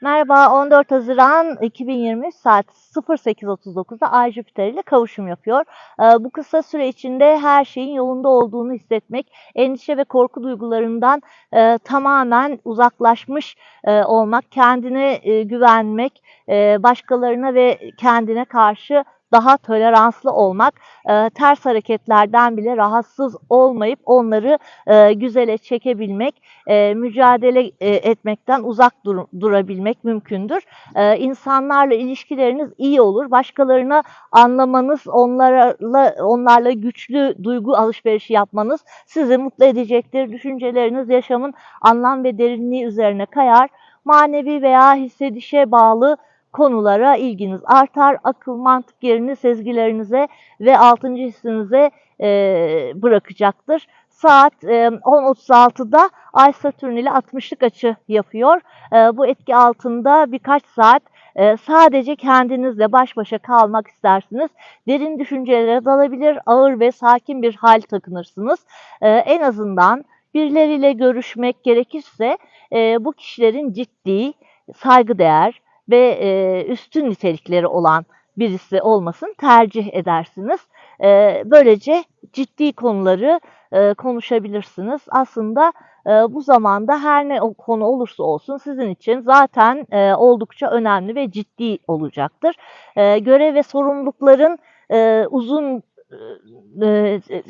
Merhaba, 14 Haziran 2023 saat 08.39'da Ay Jüpiter ile kavuşum yapıyor. Ee, Bu kısa süre içinde her şeyin yolunda olduğunu hissetmek, endişe ve korku duygularından e, tamamen uzaklaşmış e, olmak, kendine e, güvenmek, başkalarına ve kendine karşı daha toleranslı olmak, e, ters hareketlerden bile rahatsız olmayıp onları e, güzele çekebilmek, e, mücadele e, etmekten uzak dur- durabilmek mümkündür. E, insanlarla ilişkileriniz iyi olur. Başkalarına anlamanız, onlarla onlarla güçlü duygu alışverişi yapmanız sizi mutlu edecektir. Düşünceleriniz yaşamın anlam ve derinliği üzerine kayar. Manevi veya hissedişe bağlı konulara ilginiz artar. Akıl, mantık yerini sezgilerinize ve altıncı hissinize e, bırakacaktır. Saat e, 10.36'da Ay Satürn ile 60'lık açı yapıyor. E, bu etki altında birkaç saat e, sadece kendinizle baş başa kalmak istersiniz. Derin düşüncelere dalabilir, ağır ve sakin bir hal takınırsınız. E, en azından birileriyle görüşmek gerekirse e, bu kişilerin ciddi, saygıdeğer ve e, üstün nitelikleri olan birisi olmasını tercih edersiniz. E, böylece ciddi konuları e, konuşabilirsiniz. Aslında e, bu zamanda her ne konu olursa olsun sizin için zaten e, oldukça önemli ve ciddi olacaktır. E, görev ve sorumlulukların e, uzun e, e,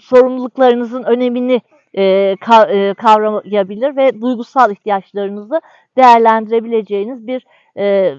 sorumluluklarınızın önemini e, e, kavrayabilir ve duygusal ihtiyaçlarınızı değerlendirebileceğiniz bir e,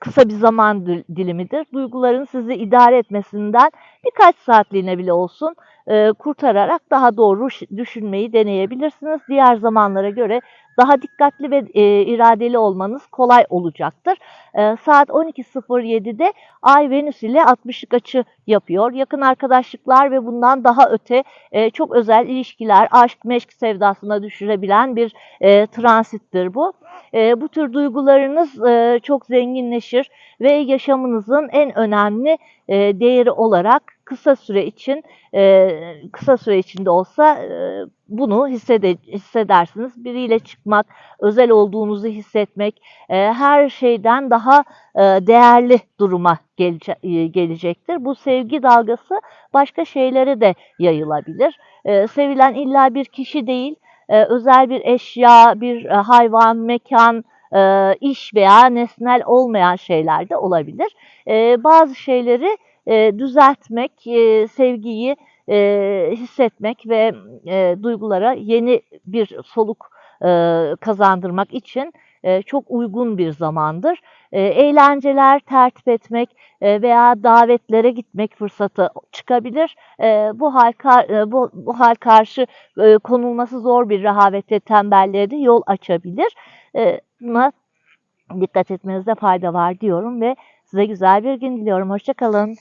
kısa bir zaman dil- dilimidir. Duyguların sizi idare etmesinden birkaç saatliğine bile olsun e, kurtararak daha doğru düşünmeyi deneyebilirsiniz. Diğer zamanlara göre daha dikkatli ve e, iradeli olmanız kolay olacaktır. E, saat 12.07'de Ay Venüs ile 60'lık açı yapıyor. Yakın arkadaşlıklar ve bundan daha öte e, çok özel ilişkiler, aşk, meşk sevdasına düşürebilen bir e, transittir bu. E, bu tür duygularınız e, çok zenginleşir ve yaşamınızın en önemli e, değeri olarak kısa süre için e, kısa süre içinde olsa e, bunu hissede, hissedersiniz. Biriyle çıkmak, özel olduğunuzu hissetmek e, her şeyden daha e, değerli duruma gelece, e, gelecektir. Bu sevgi dalgası başka şeylere de yayılabilir. E, sevilen illa bir kişi değil, e, özel bir eşya, bir e, hayvan, mekan, e, iş veya nesnel olmayan şeyler de olabilir. E, bazı şeyleri e, düzeltmek, e, sevgiyi e, hissetmek ve e, duygulara yeni bir soluk e, kazandırmak için e, çok uygun bir zamandır. E, eğlenceler tertip etmek e, veya davetlere gitmek fırsatı çıkabilir. E, bu hal e, bu, bu hal karşı e, konulması zor bir rehavete, tembelliğe de yol açabilir. E, buna dikkat etmenizde fayda var diyorum ve size güzel bir gün diliyorum. Hoşçakalın.